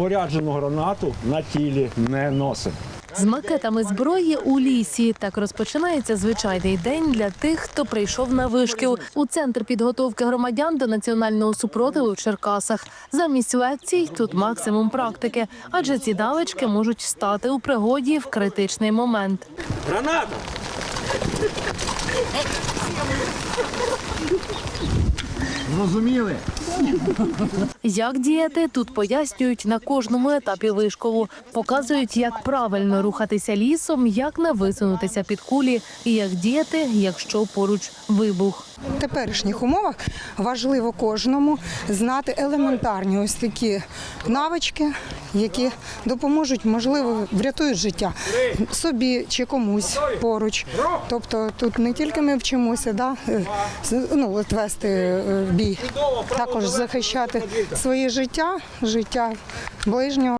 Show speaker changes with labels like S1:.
S1: споряджену гранату на тілі не носимо.
S2: З макетами зброї у лісі так розпочинається звичайний день для тих, хто прийшов на вишкіл у центр підготовки громадян до національного супротиву в Черкасах. Замість лекцій тут максимум практики, адже ці навички можуть стати у пригоді в критичний момент.
S1: Граната! Зрозуміли?
S2: Як діяти тут пояснюють на кожному етапі вишколу. Показують, як правильно рухатися лісом, як не висунутися під кулі, і як діяти, якщо поруч вибух.
S3: В теперішніх умовах важливо кожному знати елементарні ось такі навички, які допоможуть, можливо, врятують життя собі чи комусь поруч. Тобто тут не тільки ми вчимося, да, е, ну, вести е, бій, також захищати своє життя, життя ближнього.